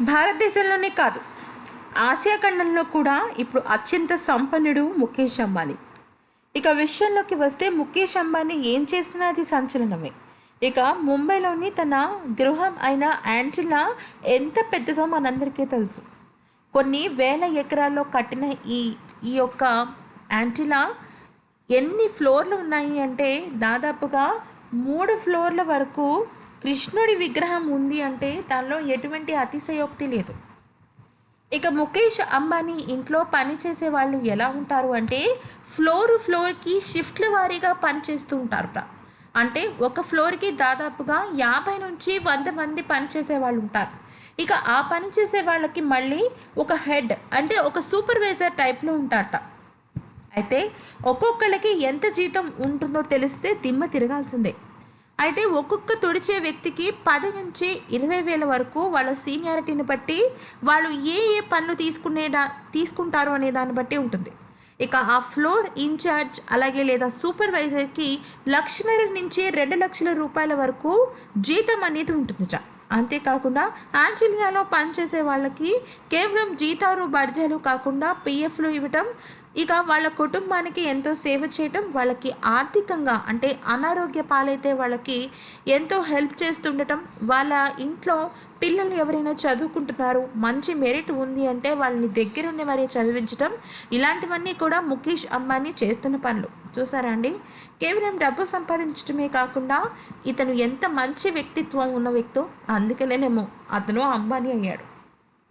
భారతదేశంలోనే కాదు ఆసియా ఖండంలో కూడా ఇప్పుడు అత్యంత సంపన్నుడు ముఖేష్ అంబానీ. ఇక విషయంలోకి వస్తే ముఖేష్ అంబానీ ఏం చేస్తున్నా అది సంచలనమే. ఇక ముంబైలోని తన గృహం అయిన యాంటిలా ఎంత పెద్దదో మనందరికీ తెలుసు. కొన్ని వేల ఎకరాల్లో కట్టిన ఈ ఈ యొక్క యాంటిలా ఎన్ని ఫ్లోర్లు ఉన్నాయి అంటే దాదాపుగా మూడు ఫ్లోర్ల వరకు కృష్ణుడి విగ్రహం ఉంది అంటే దానిలో ఎటువంటి అతిశయోక్తి లేదు. ఇక ముఖేష్ అంబానీ ఇంట్లో పని చేసే వాళ్ళు ఎలా ఉంటారు అంటే ఫ్లోర్ ఫ్లోర్కి షిఫ్ట్ల వారీగా పనిచేస్తూ ఉంటారు అంటే ఒక ఫ్లోర్కి దాదాపుగా యాభై నుంచి వంద మంది పనిచేసే వాళ్ళు ఉంటారు. ఇక ఆ పని చేసే వాళ్ళకి మళ్ళీ ఒక హెడ్ అంటే ఒక సూపర్వైజర్ టైప్లో ఉంటారట. అయితే ఒక్కొక్కళ్ళకి ఎంత జీతం ఉంటుందో తెలిస్తే దిమ్మ తిరగాల్సిందే. అయితే ఒక్కొక్క తుడిచే వ్యక్తికి పది నుంచి ఇరవై వేల వరకు వాళ్ళ సీనియారిటీని బట్టి వాళ్ళు ఏ ఏ పనులు తీసుకునే తీసుకుంటారు అనే దాన్ని బట్టి ఉంటుంది. ఇక ఆ ఫ్లోర్ ఇన్ఛార్జ్ అలాగే లేదా సూపర్వైజర్కి లక్షన్నర నుంచి రెండు లక్షల రూపాయల వరకు జీతం అనేది ఉంటుందిట అంతేకాకుండా ఆంటిలియాలో పనిచేసే వాళ్ళకి కేవలం జీతాలు బర్జాలు కాకుండా పిఎఫ్లు ఇవ్వటం ఇక వాళ్ళ కుటుంబానికి ఎంతో సేవ చేయటం వాళ్ళకి ఆర్థికంగా అంటే అనారోగ్య పాలైతే వాళ్ళకి ఎంతో హెల్ప్ చేస్తుండటం వాళ్ళ ఇంట్లో పిల్లలు ఎవరైనా చదువుకుంటున్నారు మంచి మెరిట్ ఉంది అంటే వాళ్ళని దగ్గరుండి మరీ చదివించటం ఇలాంటివన్నీ కూడా ముఖేష్ అంబానీ చేస్తున్న పనులు. చూసారా అండి కేవలం డబ్బు సంపాదించడమే కాకుండా ఇతను ఎంత మంచి వ్యక్తిత్వం ఉన్న వ్యక్తో అందుకనేనేమో అతను అంబానీ అయ్యాడు.